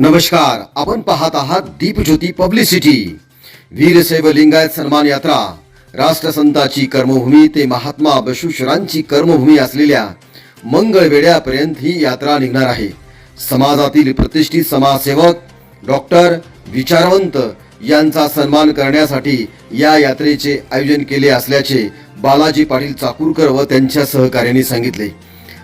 नमस्कार आपण पाहत आहात दीपज्योती पब्लिसिटी. वीरशैव लिंगायत सन्मान यात्रा. राष्ट्रसंताची कर्मभूमी ते महात्मा बशुशरांची कर्मभूमी असलेल्या मंगळवेड्यापर्यंत ही यात्रा निघणार आहे. समाजातील प्रतिष्ठित समाजसेवक डॉक्टर विचारवंत यांचा सन्मान करण्यासाठी या यात्रेचे आयोजन केले असल्याचे बालाजी पाटील चाकूरकर व त्यांच्या सहकार्यांनी सांगितले.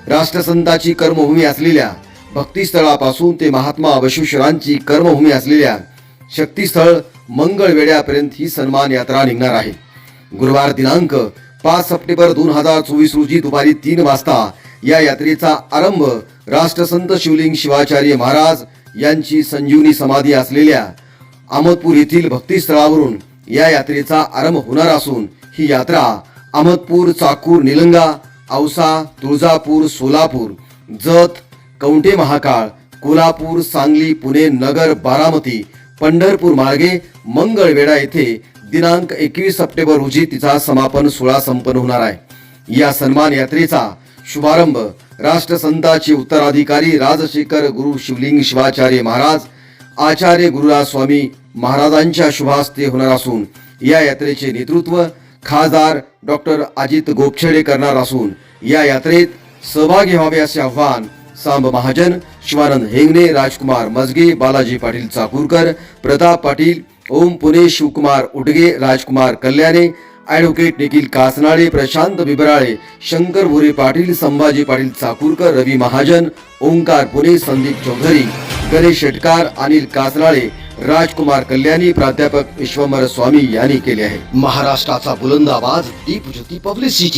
राष्ट्रसंताची कर्मभूमी असलेल्या भक्तिस्थळापासून ते महात्मा बशुशरांची कर्मभूमी असलेल्या शक्तीस्थळ मंगळवेड्यापर्यंत ही सन्मान यात्रा निघणार आहे. गुरुवार दिनांक पाच सप्टेंबर दोन हजार चोवीस रोजी दुपारी तीन वाजता या यात्रेचा आरंभ राष्ट्रसंत शिवलिंग शिवाचार्य महाराज यांची संजीवनी समाधी असलेल्या अहमदपूर येथील भक्तिस्थळावरून या यात्रेचा आरंभ होणार असून ही यात्रा अहमदपूर चाकूर निलंगा औसा तुळजापूर सोलापूर जत कवठे महाकाळ कोल्हापूर सांगली पुणे नगर बारामती पंढरपूर मार्गे मंगळवेढा येथे दिनांक एकवीस सप्टेंबर रोजी तिचा समापन सोहळा संपन्न होणार आहे. या सन्मान यात्रेचा शुभारंभ राष्ट्रसंताचे उत्तराधिकारी राजशेखर गुरु शिवलिंग शिवाचार्य महाराज आचार्य गुरुराज स्वामी महाराजांच्या शुभास्ते होणार असून या यात्रेचे नेतृत्व खासदार डॉक्टर अजित गोपछेडे करणार असून या यात्रेत सहभागी व्हावे असे आव्हान सांब महाजन शिवानंद हेंगणे राजकुमार मजगे बालाजी पाटील चाकूरकर प्रताप पाटील ओम पुणे शिवकुमार उडगे राजकुमार कल्याणे ॲडव्होकेट निखिल कासनाळे प्रशांत बिबराळे शंकर भोरे पाटील संभाजी पाटील चाकूरकर रवी महाजन ओंकार पुणे संदीप चौधरी गणेश शेटकार अनिल कासनाळे राजकुमार कल्याणी प्राध्यापक विश्वंभर स्वामी यांनी केले आहे. महाराष्ट्राचा बुलंद आवाज दीपज्योती पब्लिसिटी.